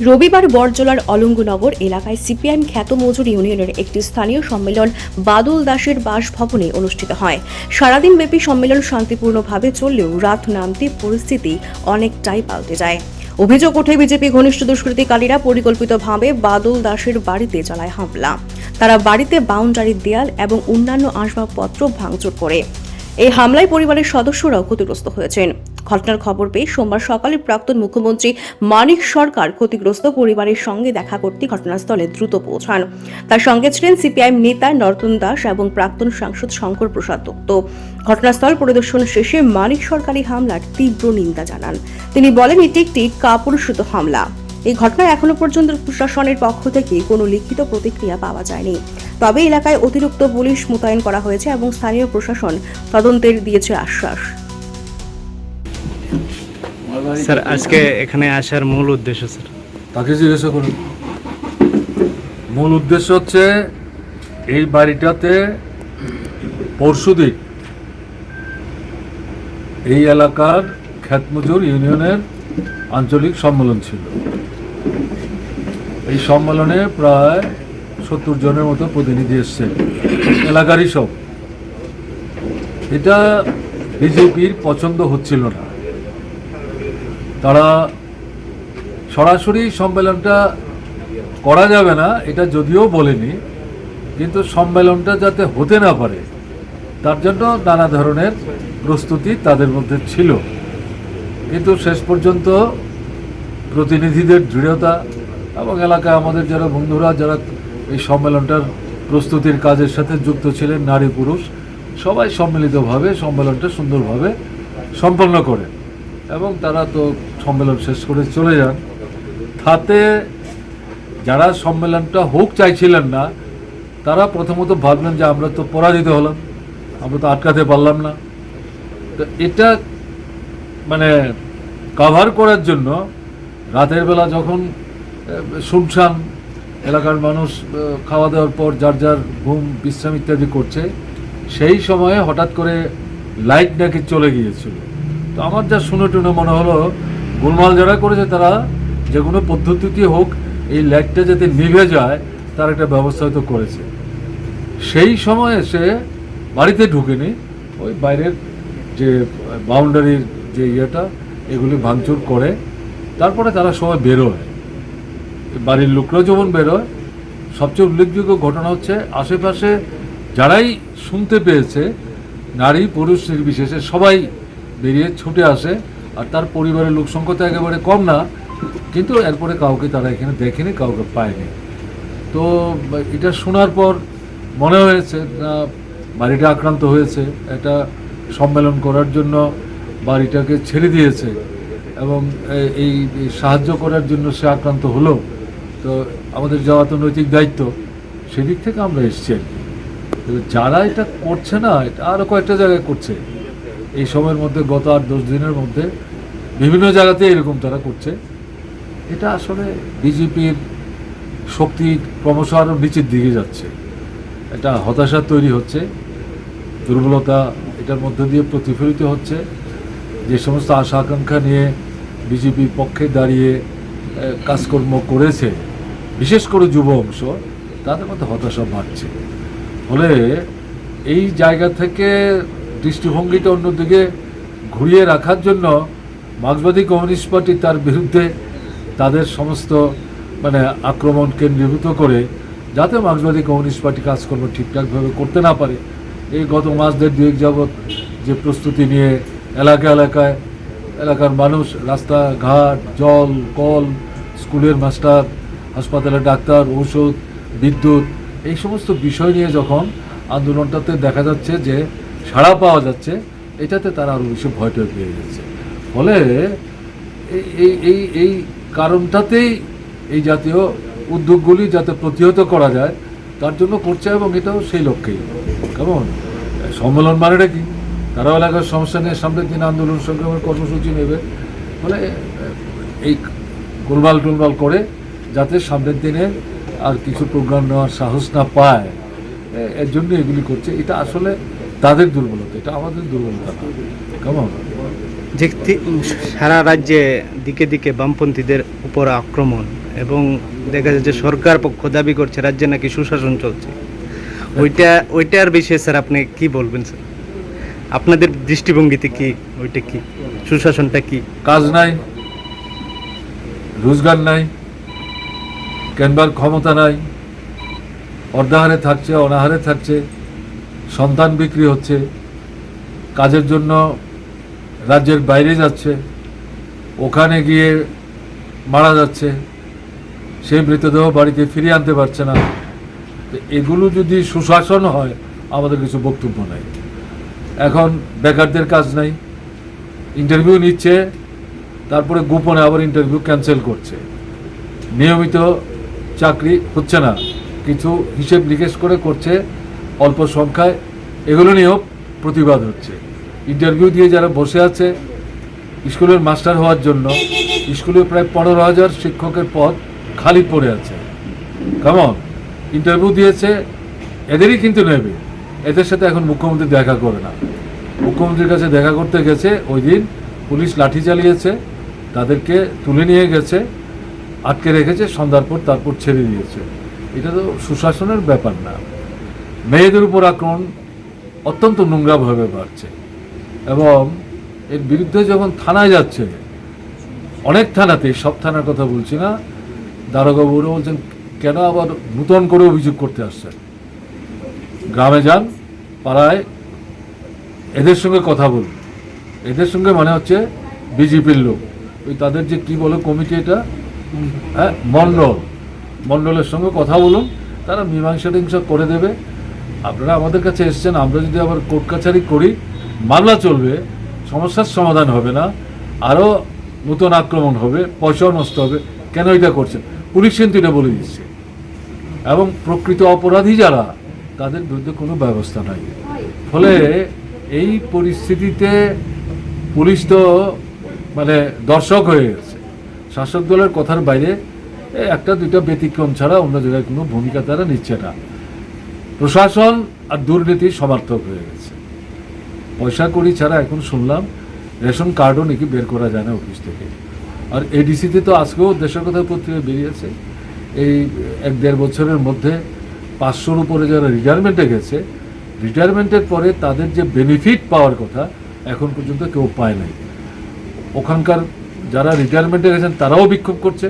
রবিবার বরজলার অলঙ্গনগর এলাকায় সিপিআইএম খ্যাত মজুর ইউনিয়নের একটি স্থানীয় সম্মেলন বাদল দাসের বাসভবনে অনুষ্ঠিত হয়। সারাদিন ব্যাপী সম্মেলন শান্তিপূর্ণভাবে চললেও রাত নামতে পরিস্থিতি অনেকটাই পাল্টে যায়। অভিযোগ ওঠে বিজেপি ঘনিষ্ঠ দুষ্কৃতিকারীরা পরিকল্পিতভাবে বাদল দাসের বাড়িতে চালায় হামলা। তারা বাড়িতে বাউন্ডারির দেয়াল এবং অন্যান্য আসবাবপত্র ভাঙচুর করে। এই হামলায় পরিবারের সদস্যরাও ক্ষতিগ্রস্ত হয়েছেন। ঘটনার খবর পেয়ে সোমবার সকালে প্রাক্তন মুখ্যমন্ত্রী মানিক সরকার ক্ষতিগ্রস্ত পরিবারের সঙ্গে দেখা করতে ঘটনাস্থলে দ্রুত পৌঁছান। তার সঙ্গে ছিলেন সিপিআইএম নেতা নর্তন দাস এবং প্রাক্তন সাংসদ শঙ্কর প্রসাদ দত্ত। ঘটনাস্থল পরিদর্শন শেষে মানিক সরকারি হামলার তীব্র নিন্দা জানান। তিনি বলেন, এটি একটি কাপুরুষিত হামলা। এই ঘটনায় এখনও পর্যন্ত প্রশাসনের পক্ষ থেকে কোনো লিখিত প্রতিক্রিয়া পাওয়া যায়নি। তবে এলাকায় অতিরিক্ত পুলিশ মোতায়েন করা হয়েছে এবং স্থানীয় প্রশাসন তদন্তের দিয়েছে আশ্বাস। স্যার, আজকে এখানে আসার মূল উদ্দেশ্য, স্যার। তাকে জিজ্ঞাসা করুন। মূল উদ্দেশ্য হচ্ছে এই বাড়িটাতে পরশুদিন এই এলাকার খ্যাতমজুর ইউনিয়নের আঞ্চলিক সম্মেলন ছিল। এই সম্মেলনে প্রায় সত্তর জনের মতো প্রতিনিধি এসছে এলাকারই সব। এটা বিজেপির পছন্দ হচ্ছিল না। তারা সরাসরি সম্মেলনটা করা যাবে না, এটা যদিও বলেনি, কিন্তু সম্মেলনটা যাতে হতে না পারে, তার জন্য নানা ধরনের প্রস্তুতি তাদের মধ্যে ছিল। কিন্তু শেষ পর্যন্ত প্রতিনিধিদের দৃঢ়তা এবং এলাকায় আমাদের যারা বন্ধুরা, যারা এই সম্মেলনটার প্রস্তুতির কাজের সাথে যুক্ত ছিলেন, নারী পুরুষ, সবাই সম্মিলিতভাবে সম্মেলনটা সুন্দরভাবে সম্পন্ন করে। এবং তারা তো সম্মেলন শেষ করে চলে যান। তাতে যারা সম্মেলনটা হোক চাইছিলেন না, তারা প্রথমত ভাবলেন যে আমরা তো পরাজিত হলাম, আমরা তো আটকাতে পারলাম না। তো এটা মানে কাভার করার জন্য রাতের বেলা যখন শুনশান এলাকার মানুষ খাওয়া দাওয়ার পর যার যার ঘুম, বিশ্রাম ইত্যাদি করছে, সেই সময়ে হঠাৎ করে লাইট নাকি চলে গিয়েছিল। তো আমার যা শুনে টুনে মনে হলো গোলমাল যারা করেছে তারা যে কোনো পদ্ধতিতে হোক এই লাইটটা যাতে নিভে যায়, তার একটা ব্যবস্থা হয়তো করেছে। সেই সময় এসে বাড়িতে ঢুকেনি, ওই বাইরের যে বাউন্ডারির যে ইয়েটা, এগুলি ভাঙচুর করে, তারপরে তারা সবাই বেরোয়। বাড়ির লোকরাও যেমন বেরোয়, সবচেয়ে উল্লেখযোগ্য ঘটনা হচ্ছে আশেপাশে যারাই শুনতে পেয়েছে, নারী পুরুষ নির্বিশেষে সবাই বেরিয়ে ছুটে আসে। আর তার পরিবারের লোক সংখ্যা তো একেবারে কম না, কিন্তু এরপরে কাউকে তারা এখানে দেখেনি, কাউকে পায়নি। তো এটা শোনার পর মনে হয়েছে, না, বাড়িটা আক্রান্ত হয়েছে, এটা সম্মেলন করার জন্য বাড়িটাকে ছেড়ে দিয়েছে এবং এই সাহায্য করার জন্য সে আক্রান্ত হলো। তো আমাদের যাওয়া তো নৈতিক দায়িত্ব, সেদিক থেকে আমরা এসছি আর কি। যারা এটা করছে না, এটা আরও কয়েকটা জায়গায় করছে। এই সময়ের মধ্যে গত আট, দশ দিনের মধ্যে বিভিন্ন জায়গাতে এরকম তারা করছে। এটা আসলে বিজেপির শক্তি ক্রমশ আরও নিচের দিকে যাচ্ছে। এটা হতাশা তৈরি হচ্ছে, দুর্বলতা এটার মধ্যে দিয়ে প্রতিফলিত হচ্ছে। যে সমস্ত আশা আকাঙ্ক্ষা নিয়ে বিজেপির পক্ষে দাঁড়িয়ে কাজকর্ম করেছে, বিশেষ করে যুব অংশ, তাদের মধ্যে হতাশা বাড়ছে। ফলে এই জায়গা থেকে দৃষ্টিভঙ্গিটা অন্যদিকে ঘুরিয়ে রাখার জন্য মার্ক্সবাদী কমিউনিস্ট পার্টি তার বিরুদ্ধে তাদের সমস্ত মানে আক্রমণ কেন্দ্রীভূত করে যাতে মার্ক্সবাদী কমিউনিস্ট পার্টি কাজকর্ম ঠিকঠাকভাবে করতে না পারে। এই গত মাস দেড় দুয়েক যাবৎ যে প্রস্তুতি নিয়ে এলাকা এলাকায়, এলাকার মানুষ রাস্তাঘাট, জল, কল, স্কুলের মাস্টার, হাসপাতালের ডাক্তার, ঔষধ, বিদ্যুৎ, এই সমস্ত বিষয় নিয়ে যখন আন্দোলনটাতে দেখা যাচ্ছে যে সাড়া পাওয়া যাচ্ছে, এটাতে তারা আরও বেশি ভয় টয় পেয়ে যাচ্ছে ফলে এই- এই এই কারণটাতেই এই জাতীয় উদ্যোগগুলি যাতে প্রতিহত করা যায়, তার জন্য করছে এবং এটাও সেই লক্ষ্যেই। কেমন? সম্মেলন মানেটা কি? তারাও এলাকার সমস্যা নিয়ে সামনের দিন আন্দোলন সংগ্রামের কর্মসূচি নেবে। ফলে এই গোলমাল টোলমাল করে যাতে সামনের দিনে আর কিছু প্রোগ্রাম নেওয়ার সাহস না পায় এর জন্য এগুলি করছে। এটা আসলে তাদের দুর্বলতা এটা আমাদের দুর্বলতা না। কেমন যে সারা রাজ্যে দিকে দিকে বামপন্থীদের উপর আক্রমণ এবং দেখা যাচ্ছে সরকার পক্ষ দাবি করছে রাজ্যে নাকি সুশাসন চলছে। ওইটা ওইটার বিষয়ে স্যার আপনি কি বলবেন স্যার? আপনাদের দৃষ্টিভঙ্গিতে কি ওইটা কি? সুশাসনটা কি? কাজ নাই রোজগার নাই কেনবার ক্ষমতা নাই অর্ধাহারে থাকছে অনাহারে থাকছে সন্তান বিক্রি হচ্ছে, কাজের জন্য রাজ্যের বাইরে যাচ্ছে, ওখানে গিয়ে মারা যাচ্ছে, সেই মৃতদেহ বাড়িতে ফিরিয়ে আনতে পারছে না। এগুলো যদি সুশাসন হয়, আমাদের কিছু বক্তব্য নাই। এখন বেকারদের কাজ নাই ইন্টারভিউ নিচ্ছে, তারপরে গোপনে আবার ইন্টারভিউ ক্যান্সেল করছে। নিয়মিত চাকরি হচ্ছে না, কিছু হিসেব নিকেশ করে করছে অল্প সংখ্যায়, এগুলো নিয়েও প্রতিবাদ হচ্ছে। ইন্টারভিউ দিয়ে যারা বসে আছে, স্কুলের মাস্টার হওয়ার জন্য, স্কুলে প্রায় পনেরো হাজার শিক্ষকের পদ খালি পড়ে আছে। কেমন ইন্টারভিউ দিয়েছে, এদেরই কিন্তু নেবে। এদের সাথে এখন মুখ্যমন্ত্রী দেখা করে না। মুখ্যমন্ত্রীর কাছে দেখা করতে গেছে, ওই দিন পুলিশ লাঠি চালিয়েছে, তাদেরকে তুলে নিয়ে গেছে, আটকে রেখেছে, সন্ধ্যার পর তারপর ছেড়ে দিয়েছে। এটা তো সুশাসনের ব্যাপার না। মেয়েদের উপর আক্রমণ অত্যন্ত নোংরাভাবে বাড়ছে। এবং এর বিরুদ্ধে যখন থানায় যাচ্ছে, অনেক থানাতে, সব থানার কথা বলছি না দারোগাবুরা বলছেন, কেন আবার নূতন করে অভিযোগ করতে আসছেন? গ্রামে যান, পাড়ায়, এদের সঙ্গে কথা বলুন। এদের সঙ্গে মানে হচ্ছে বিজেপির লোক। ওই তাদের যে কি বলে কমিটি এটা? হ্যাঁ মণ্ডল। মণ্ডলের সঙ্গে কথা বলুন, তারা মীমাংসা টিংসা করে দেবে। আপনারা আমাদের কাছে এসেছেন, আমরা যদি আবার কোর্ট কাছারি করি, মামলা চলবে, সমস্যার সমাধান হবে না, আরও নতুন আক্রমণ হবে, পয়সাও নষ্ট হবে, কেন এটা করছেন? পুলিশ কিন্তু এটা বলে দিচ্ছে। এবং প্রকৃত অপরাধী যারা, তাদের বিরুদ্ধে কোনো ব্যবস্থা নাই। ফলে এই পরিস্থিতিতে পুলিশ তো মানে দর্শক হয়ে গেছে। শাসক দলের কথার বাইরে একটা দুইটা ব্যতিক্রম ছাড়া অন্য জায়গায় কোনো ভূমিকা তারা নিচ্ছে না। প্রশাসন আর দুর্নীতি সমার্থক হয়ে গেছে। পয়সা করি ছাড়া এখন শুনলাম রেশন কার্ডও নাকি বের করা যায় না অফিস থেকে। আর এডিসিতে তো আজকেও দেশের কথা পত্রিকা বেরিয়েছে। এই এক দেড় বছরের মধ্যে পাঁচশোর উপরে যারা রিটায়ারমেন্টে গেছে রিটায়ারমেন্টের পরে তাদের যে বেনিফিট পাওয়ার কথা এখন পর্যন্ত কেউ পায় নাই। ওখানকার যারা রিটায়ারমেন্টে গেছেন তারাও বিক্ষোভ করছে।